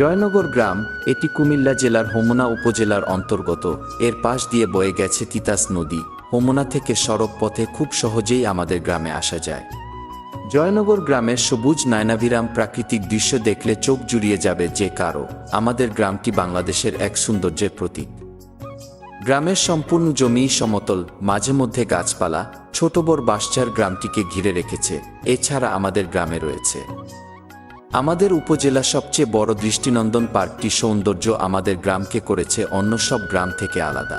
জয়নগর গ্রাম, এটি কুমিল্লা জেলার হোমনা উপজেলার অন্তর্গত। এর পাশ দিয়ে বয়ে গেছে তিতাস নদী। হোমনা থেকে সড়ক পথে খুব সহজেই আমাদের গ্রামে আসা যায়। জয়নগর গ্রামের সবুজ নয়নাভিরাম প্রাকৃতিক দৃশ্য দেখলে চোখ জুড়িয়ে যাবে যে কারও। আমাদের গ্রামটি বাংলাদেশের এক সৌন্দর্যের প্রতীক। গ্রামের সম্পূর্ণ জমি সমতল, মাঝে মধ্যে গাছপালা, ছোট বড় বাঁশঝার গ্রামটিকে ঘিরে রেখেছে। এছাড়া আমাদের গ্রামে রয়েছে। আমাদের উপজেলা সবচেয়ে বড় দৃষ্টিনন্দন পার্কটি সৌন্দর্য আমাদের গ্রামকে করেছে অন্য সব গ্রাম থেকে আলাদা।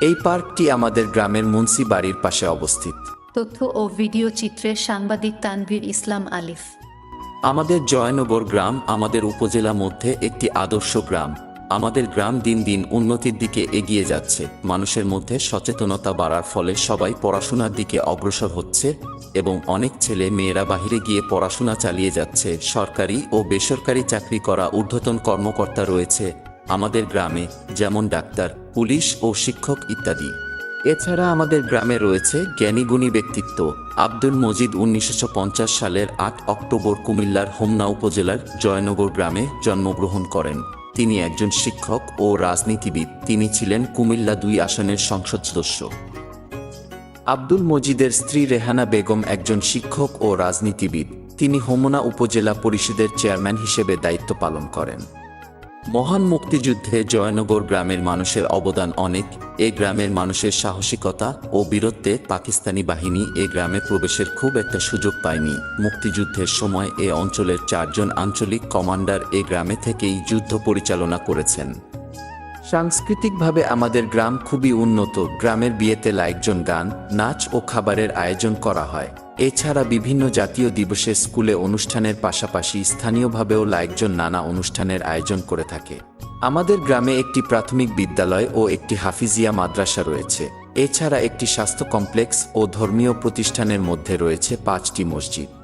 এই পার্কটি আমাদের গ্রামের মুন্সি বাড়ির পাশে অবস্থিত। তথ্য ও ভিডিও চিত্রের সাংবাদিক তানভীর ইসলাম আলিফ। আমাদের জয়নগর গ্রাম আমাদের উপজেলা মধ্যে একটি আদর্শ গ্রাম। আমাদের গ্রাম দিন দিন উন্নতির দিকে এগিয়ে যাচ্ছে। মানুষের মধ্যে সচেতনতা বাড়ার ফলে সবাই পড়াশোনার দিকে অগ্রসর হচ্ছে এবং অনেক ছেলে মেয়েরা বাহিরে গিয়ে পড়াশোনা চালিয়ে যাচ্ছে। সরকারি ও বেসরকারি চাকরি করা ঊর্ধ্বতন কর্মকর্তা রয়েছে আমাদের গ্রামে, যেমন ডাক্তার, পুলিশ ও শিক্ষক ইত্যাদি। এছাড়া আমাদের গ্রামে রয়েছে জ্ঞানীগুণী ব্যক্তিত্ব আব্দুল মজিদ উনিশশো পঞ্চাশ সালের আট অক্টোবর কুমিল্লার হোমনা উপজেলার জয়নগর গ্রামে জন্মগ্রহণ করেন। তিনি একজন শিক্ষক ও রাজনীতিবিদ। তিনি ছিলেন কুমিল্লা দুই আসনের সংসদ সদস্য। আব্দুল মজিদের স্ত্রী রেহানা বেগম একজন শিক্ষক ও রাজনীতিবিদ। তিনি হোমনা উপজেলা পরিষদের চেয়ারম্যান হিসেবে দায়িত্ব পালন করেন। মহান মুক্তিযুদ্ধে জয়নগর গ্রামের মানুষের অবদান অনেক। এ গ্রামের মানুষের সাহসিকতা ও বীরত্বে পাকিস্তানি বাহিনী এ গ্রামে প্রবেশের খুব একটা সুযোগ পায়নি। মুক্তিযুদ্ধের সময় এ অঞ্চলের চারজন আঞ্চলিক কমান্ডার এ গ্রামে থেকেই যুদ্ধ পরিচালনা করেছেন। সাংস্কৃতিকভাবে আমাদের গ্রাম খুবই উন্নত। গ্রামের বিয়েতে লাইকজন গান, নাচ ও খাবারের আয়োজন করা হয়। এছাড়া বিভিন্ন জাতীয় দিবসে স্কুলে অনুষ্ঠানের পাশাপাশি স্থানীয়ভাবেও লাইকজন নানা অনুষ্ঠানের আয়োজন করে থাকে। আমাদের গ্রামে একটি প্রাথমিক বিদ্যালয় ও একটি হাফিজিয়া মাদ্রাসা রয়েছে। এছাড়া একটি স্বাস্থ্য কমপ্লেক্স ও ধর্মীয় প্রতিষ্ঠানের মধ্যে রয়েছে পাঁচটি মসজিদ।